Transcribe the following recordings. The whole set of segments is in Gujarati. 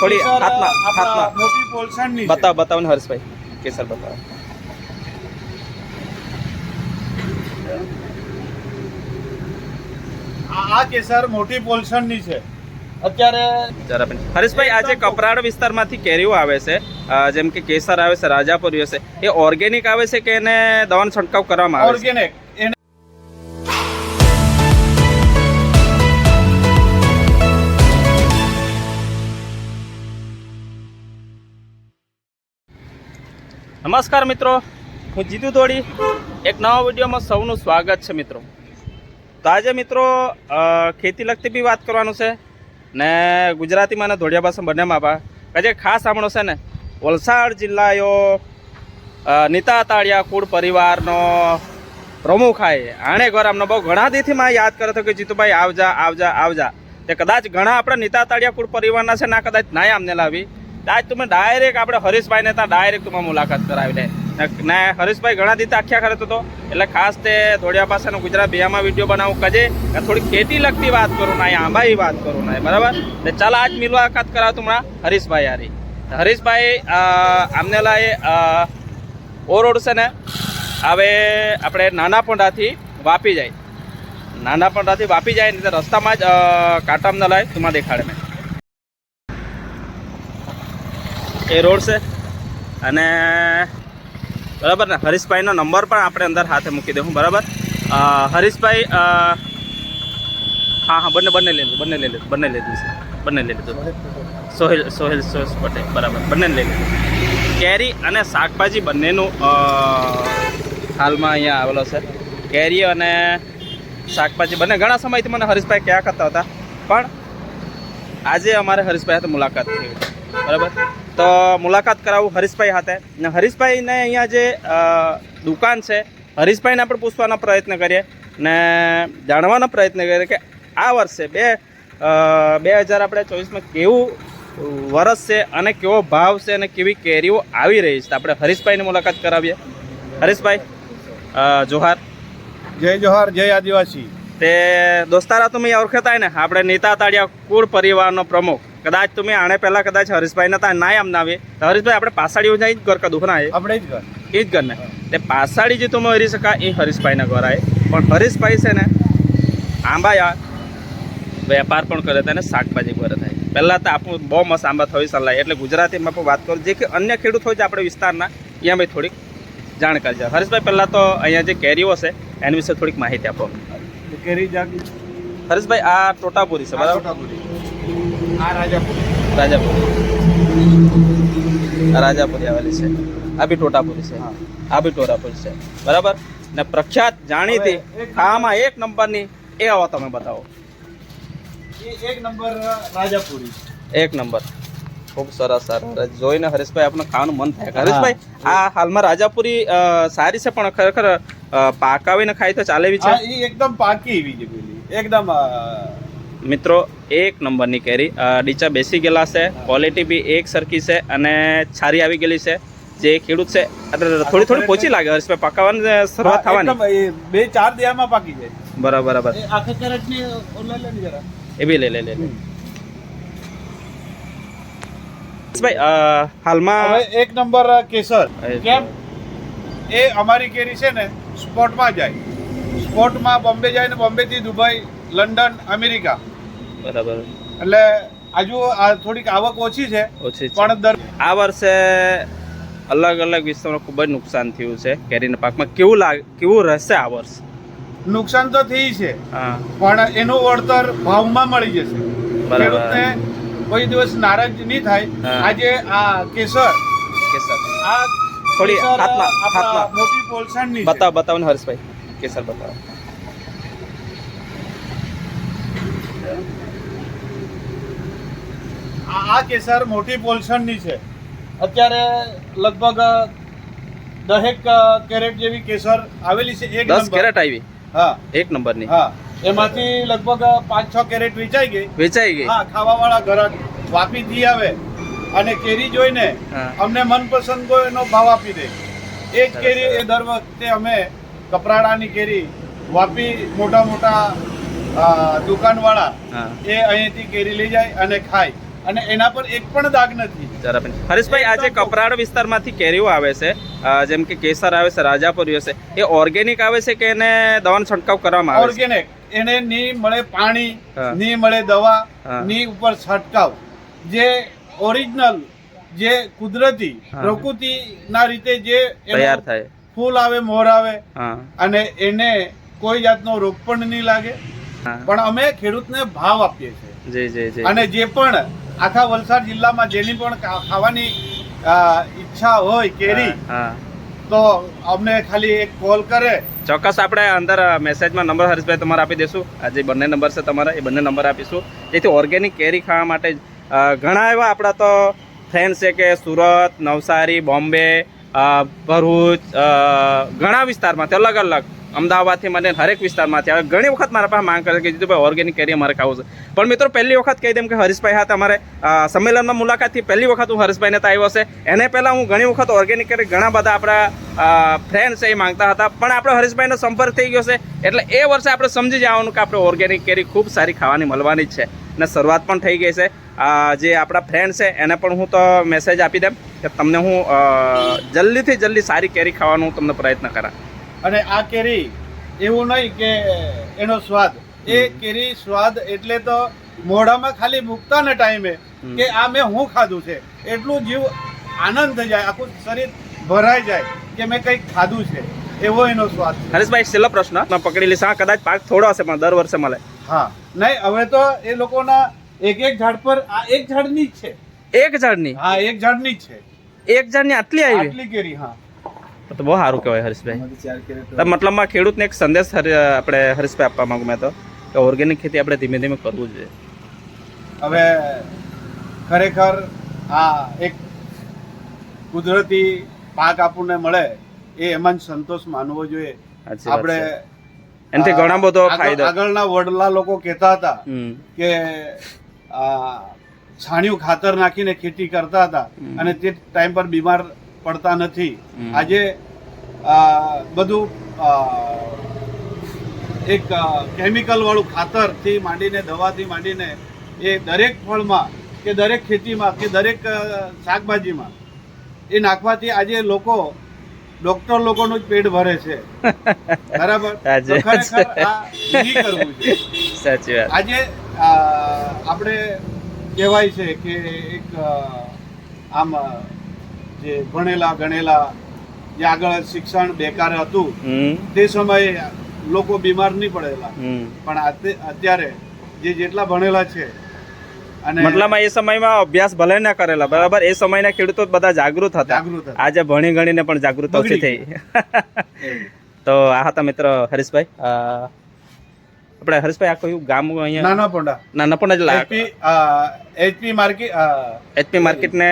થોડી હાથમાં હાથમાં. મોટી પોલસણની. બતાવો બતાવો ને હર્ષભાઈ. કેસર બતાવો. આ કેસર મોટી પોલસણની છે. અત્યારે હરીશભાઈ આજે કપરાડ વિસ્તારમાંથી કેરીઓ આવે છે. જેમ કે કેસર આવે છે રાજાપુરી છે. એ ઓર્ગેનિક આવે છે કે એને દવાનો છંટકાવ કરવામાં આવે છે? ઓર્ગેનિક નમસ્કાર મિત્રો, હું જીતુ દોડી એક નવા વિડીયોમાં સૌનું સ્વાગત છે મિત્રો. તો આજે મિત્રો ખેતી લગતી બી વાત કરવાનું છે ને ગુજરાતીમાં અને ધોળિયા ભાષા બંનેમાં બા આજે ખાસ સાંભળો છે ને, વલસાડ જિલ્લાયો નીતા તાળિયા કુળ પરિવારનો પ્રમુખ આય. આણે ઘર આમનો બહુ ઘણા દીથી માં યાદ કર્યો હતો કે જીતુભાઈ આવજા આવજા આવજા. તે કદાચ ઘણા આપણે નીતા તાળિયા કુળ પરિવારના છે ના કદાચ નાય આમને લાવી. તો આજ તમે ડાયરેક્ટ આપણે હરીશભાઈને ત્યાં ડાયરેક્ટ તમે મુલાકાત કરાવી લે. ને- હરીશભાઈ ઘણા દિવસ આખ્યા કરતો હતો એટલે ખાસ તે ધોળિયા પાસેનો ગુજરાત બિયામાં વીડિયો બનાવું કજે. થોડી ખેતી લગતી વાત કરું ના આંબાઈ વાત કરું ના બરાબર? ને ચાલ આજ મુલાકાત કરાવ તું હરીશભાઈ યારી હરીશભાઈ આમને લાય ઓ રોડ છે ને હવે આપણે નાના પોંડાથી વાપી જાય. નાના પોંડાથી વાપી જાય ને રસ્તામાં જ અ, ન લાય તુમાં દેખાડે મેં. એ રોડ છે. અને બરાબર ને, હરીશભાઈનો નંબર પણ આપણે અંદર હાથે મૂકી દઉં બરાબર? હરીશભાઈ હા હા, બંને બંને લઈ લીધું, બંને લઈ લીધું, બંને લઈ લીધું છે. બંને લઈ લીધું. સોહેલ સોહેલ સોહેલ પટેલ, બરાબર, બંને લઈ લીધું. કેરી અને શાકભાજી બંનેનું હાલમાં અહીંયા આવેલો છે. કેરી અને શાકભાજી બંને. ઘણા સમયથી મને હરીશભાઈ કયા કરતા હતા, પણ આજે અમારે હરીશભાઈ સાથે મુલાકાત થઈ. બરાબર? તો મુલાકાત કરાવું હરીશભાઈ સાથે ને હરીશભાઈને અહીંયા જે દુકાન છે હરીશભાઈને આપણે પૂછવાનો પ્રયત્ન કરીએ. ને જાણવાનો પ્રયત્ન કરીએ કે આ વર્ષે બે બે હજાર આપણે ચોવીસમાં કેવું વરસ છે અને કેવો ભાવ છે અને કેવી કેરીઓ આવી રહી છે. આપણે હરીશભાઈની મુલાકાત કરાવીએ. હરીશભાઈ જોહાર. જય જોહાર જય આદિવાસી. તે દોસ્તારા તમે ઓળખતા ને? આપણે નીતા તાળિયા કુળ પરિવારનો પ્રમુખ. કદાચ તમે આણે પહેલા કદાચ હરીશભાઈ નતા ના આમ ના આવે. હરીશભાઈ આપણે પાસાડી જાય જ ઘર કદું એ આપણે જ ઘર. એ જ ઘર ને એટલે પાસાડી જે તમે હરી શકા એ હરીશભાઈના ઘર આવે પણ હરીશભાઈ છે ને આંબાયા વેપાર પણ કરે અને શાકભાજી કરે થાય પહેલાં તો આપણું બહુ મસ્ત આંબા થઈ સલાહ. એટલે ગુજરાતીમાં પણ વાત કરું જે કે અન્ય ખેડૂત હોય છે આપણે વિસ્તારના એ ભાઈ થોડીક જાણકારી છે. હરીશભાઈ પહેલાં તો અહીંયા જે કેરીઓ છે એની વિશે થોડીક માહિતી આપો. કેરી જાગી. હરીશભાઈ આ ટોટાપુરી છે બરાબર? આ રાજાપુરી. રાજાપુરી. રાજાપુરી આવેલી છે. આ બી ટોટાપુરી છે. હા. આ બી ટોટાપુરી છે. બરાબર? ને પ્રખ્યાત જાણીતી આમાં એક- નંબરની એ આવો તમે બતાવો. એક નંબર રાજાપુરી. એક નંબર. ખૂબ સરસ સરસ. જોઈને હરીશભાઈ આપણે ખાવાનું મન થાય. હરીશભાઈ આ હાલમાં રાજાપુરી સારી છે પણ ખરેખર પાકાવીને ખાઈ તો ચાલે એવી છે એકદમ પાકી એવી છે એકદમ મિત્રો એક નંબરની કેરી. ડીચા બેસી ગયેલા છે ક્વોલિટી બી એક સરખી છે અને છારી આવી ગયેલી છે. જે ખેડૂત છે એટલે થોડી થોડી પોચી લાગે હર્ષભાઈ પકાવવાની શરૂઆત થવાની. બે ચાર દિયામાં પાકી જાય. બરાબર બરાબર. એ આખા કેરેટની લે જરા. એ બી લે લે લે ભાઈ હાલમાં હવે એક નંબર કેસર. કેમ? એ અમારી કેરી છે ને સ્પોટમાં જાય. સ્પોટમાં બોમ્બે જાય ને બોમ્બેથી દુબઈ લંડન અમેરિકા. બરાબર. એટલે આજુ આ થોડીક આવક ઓછી છે ઓછી પણ દર આ વર્ષે અલગ અલગ વિસ્તારમાં ખૂબ જ નુકસાન થયું છે કેરીના પાકમાં. કેવું લાગે કેવું રહેશે આ વર્ષ? નુકસાન તો થઈ છે હા. પણ એનું વળતર ભાવમાં મળી જશે. બરાબર. ખેડૂતને કોઈ દિવસ નારાજ નહીં થાય. આજે આ કેસર કેસર. આ થોડી હાથમાં, હાથમાં. મોટી પોલસણની બતાવ બતાવો બતાવો ને હર્ષભાઈ. કેસર બતાવો. આ કેસર મોટી પોલસણની છે. અત્યારે લગભગ દહેક કેરેટ જેવી કેસર આવેલી છે એક દસ કેરેટ આવી? હા. એક નંબરની? હા. એમાંથી લગભગ પાંચ છ કેરેટ વેચાઈ ગઈ. વેચાઈ ગઈ? હા ખાવાવાળા ગ્રાહક વાપીથી આવે અને કેરી જોઈને અમને મનપસંદ કોઈ એનો ભાવ આપી દે. એ જ કેરી એ દર વખતે અમે કપરાડાની કેરી વાપી મોટા મોટા દુકાનવાળા એ અહીંયાથી કેરી લઈ જાય અને ખાય. અને એના પર એક પણ દાગ નથી. હરેશભાઈ આજે કપરાડ વિસ્તારમાંથી કેરીઓ આવે છે. જેમ કે કેસર આવે છે રાજાપુરી છે એ ઓર્ગેનિક આવે છે કે એને દવાનો છંટકાવ કરવામાં આવે ઓર્ગેનિક. એને ની મળે પાણી ની મળે દવા ની ઉપર છંટકાવ. જે ઓરિજિનલ જે કુદરતી પ્રકૃતિના રીતે જે તૈયાર થાય. ફૂલ આવે મોર આવે અને એને કોઈ જાતનો રોગ પણ નહીં લાગે. પણ અમે ખેડૂતને ભાવ આપીએ છીએ. અને જે પણ આખા વલસાડ જિલ્લામાં જેની પણ ખાવાની ઈચ્છા હોય કેરી હા તો અમને ખાલી એક કોલ કરે. ચોક્કસ આપણે અંદર મેસેજમાં નંબર હરીશભાઈ તમારે આપી દઈશું આ જે બંને નંબર છે તમારા એ બંને નંબર આપીશું. જેથી ઓર્ગેનિક કેરી ખાવા માટે ઘણા એવા આપણા તો ફ્રેન્ડ છે કે સુરત નવસારી બોમ્બે ભરૂચ ઘણા વિસ્તારમાંથી અલગ અલગ અમદાવાદથી મને હરેક વિસ્તારમાંથી આવે. ઘણી વખત મારા પાસે માંગ કરે કે જીતુભાઈ ઓર્ગેનિક કેરી અમારે ખાવું છે. પણ મિત્રો, પહેલી વખત કહી દેમ કે હરીશભાઈ હા તમારે સંમેલનમાં મુલાકાતથી પહેલી વખત હું હરીશભાઈને ત્યાં આવ્યો છે. એને પહેલાં હું ઘણી વખત ઓર્ગેનિક કેરી ઘણા બધા આપણા ફ્રેન્ડ એ માંગતા હતા. પણ આપણે હરીશભાઈનો સંપર્ક થઈ ગયો છે. એટલે એ વર્ષે આપણે સમજી જવાનું કે આપણે ઓર્ગેનિક કેરી ખૂબ સારી ખાવાની મળવાની જ છે. અને શરૂઆત પણ થઈ ગઈ છે. જે આપણા ફ્રેન્ડ છે, એને પણ હું તો મેસેજ આપી દેમ કે તમને હું જલ્દીથી જલ્દી સારી કેરી ખાવાનો હું તમને પ્રયત્ન કરા અને આ કેરી એવું નહીં કે એનો સ્વાદ. એ કેરી સ્વાદ એટલે તો મોઢામાં ખાલી મૂકતા ને ટાઈમે કે આ મેં હું ખાધું છે. એટલું જીવ આનંદ થઈ જાય આખું શરીર ભરાઈ જાય કે મેં કંઈક ખાધું છે. એવો એનો સ્વાદ હરેશભાઈ છેલ્લો પ્રશ્ન. પકડી લેશે કદાચ પાક થોડો હશે પણ દર વર્ષે મળે. હા. નહીં હવે તો એ લોકોના એક એક ઝાડ પર આ એક ઝાડની જ છે. એક ઝાડની? હા એક ઝાડની જ છે. એક ઝાડની આટલી આવી? આટલી કેરી હા. તો બહુ સારું કહેવાય હરીશભાઈ. તો મતલબમાં ખેડૂતને એક સંદેશ આપણે હરીશભાઈ આપવા માંગુ મેં તો કે ઓર્ગેનિક ખેતી આપણે ધીમે ધીમે કરવું જોઈએ. હવે ખરેખર આ એક કુદરતી પાક આપણને મળે એ એમાં સંતોષ માનવો જોઈએ. આપણે. એનાથી ઘણા બધો ફાયદો. આગળના વડલા લોકો કહેતા હતા કે આ છાણિયું ખાતર નાખીને ખેતી કરતા હતા અને તે ટાઈમ પર બીમાર પડતા નથી. આજે આ, બધું એક કેમિકલ વાળું ખાતરથી માંડીને દવાથી માંડીને એ દરેક ફળમાં કે દરેક ખેતીમાં કે દરેક શાકભાજીમાં એ નાખવાથી આજે લોકો ડોક્ટર લોકોનું જ પેટ ભરે છે. બરાબર? સાચી વાત આજે આપણે કહેવાય છે કે એક આમ જે ભણેલા ગણેલા જે આગળ શિક્ષણ બેકાર હતું તે સમયે લોકો બીમાર નહીં પડેલા. પણ અત્યારે જે જેટલા ભણેલા છે અને મતલબમાં એ સમયમાં અભ્યાસ ભલે ના કરેલા બરાબર? એ સમયના ખેડૂતો બધા જાગૃત હતા. આજે ભણી ગણીને પણ જાગૃત ઓછી થઈ. તો આ હતા મિત્ર હરીશભાઈ. આપણે હરીશભાઈ આ કયું ગામ અહીંયા? નાના પોંડા નાના પોંડા જ HP HP market HP market ને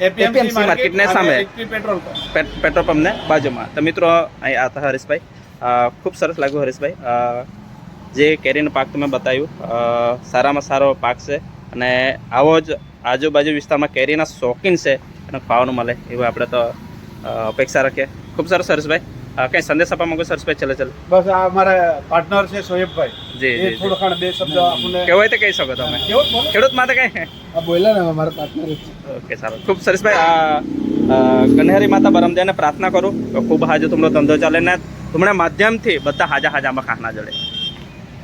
એપીએમસી માર્કેટ ને સામે. HP petrol pump. ને પેટ્રોલ બાજુમાં. તો મિત્રો અહીં આતા હતા હરીશભાઈ. ખૂબ સરસ લાગ્યું હરીશભાઈ. જે કેરીનો પાક તમે બતાવ્યું સારામાં સારો પાક છે. અને આવો જ આજુબાજુ વિસ્તારમાં કેરીના શોખીન છે અને ખાવાનું મળે એવું આપણે તો અપેક્ષા રાખીએ. ખૂબ સરસ હરીશભાઈ. અ, કંઈ સંદેશ આપવા માંગો સર સ્પેશિયલ ચલે બસ આ અમારા પાર્ટનર છે સોએબભાઈ જી એ થોડો ખાણ બે શબ્દ આપણને કેવો તો કહી શકો તમે. ખેડૂત માટે કંઈ? આ બોલ્યા ને અમારા પાર્ટનર ઓકે સારું. ખૂબ સરસ ભાઈ આ કન્હેરી માતા બરમદેવને પ્રાર્થના કરું. ખૂબ હાજો તમારો ધંધો ચાલે ને તમારા માધ્યમથી બધા હાજા હાજામાં ખાના જડે.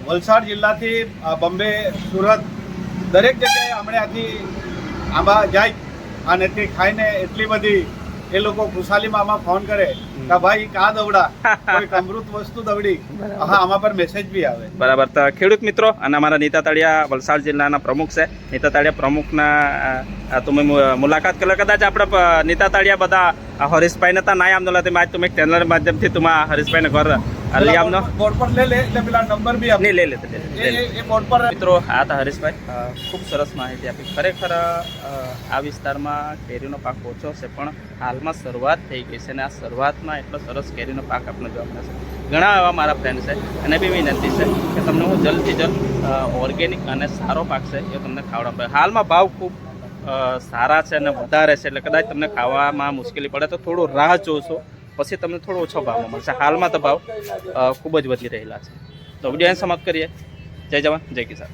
વલસાડ જિલ્લાથી બોમ્બે સુરત દરેક જગ્યાએ હમણાંથી આંબા જાય. અને તે ખાઈને એટલી બધી એ લોકો ખુશાલી આમાં ફોન કરે કે ભાઈ કા દવડા? કોઈ અમૃત વસ્તુ દવડી? હા આમાં પર મેસેજ બી આવે. બરાબર. તો ખેડૂત મિત્રો અને અમારા નીતા તળિયા વલસાડ જિલ્લાના પ્રમુખ છે. નીતા તળિયા પ્રમુખના તમે મુલાકાત કરો. કદાચ આપણે નીતા તળિયા બધા હરીશભાઈ હરીશભાઈને તા નાય આમનો તે આજ તમે ચેનલ માધ્યમથી તમે આ હરીશભાઈને ઘર આ લઈ આમનો બોર્ડ પર લે લે એટલે પેલા નંબર બી આપને લે લે એ બોર્ડ પર મિત્રો આ હતા હરીશભાઈ. ખૂબ સરસ માહિતી આપી. ખરેખર આ વિસ્તારમાં કેરીનો પાક ઓછો છે પણ હાલમાં શરૂઆત થઈ ગઈ છે અને આ શરૂઆતમાં એટલો સરસ કેરીનો પાક આપણને જોવા મળે છે. ઘણા એવા મારા ફ્રેન્ડ છે એને બી વિનંતી છે કે તમને હું જલ્દથી જલ્દ ઓર્ગેનિક અને સારો પાક છે એ તમને ખાવડાવું હાલમાં ભાવ ખૂબ સારા છે અને વધારે છે એટલે કદાચ તમને ખાવામાં મુશ્કેલી પડે તો થોડું રાહ જોશો. પછી તમને થોડો ઓછો ભાવમાં મળશે. હાલમાં તો ભાવ ખૂબ જ વધી રહેલા છે. તો વીડિયો સમાપ્ત કરીએ. જય જવાન, જય કિસાન.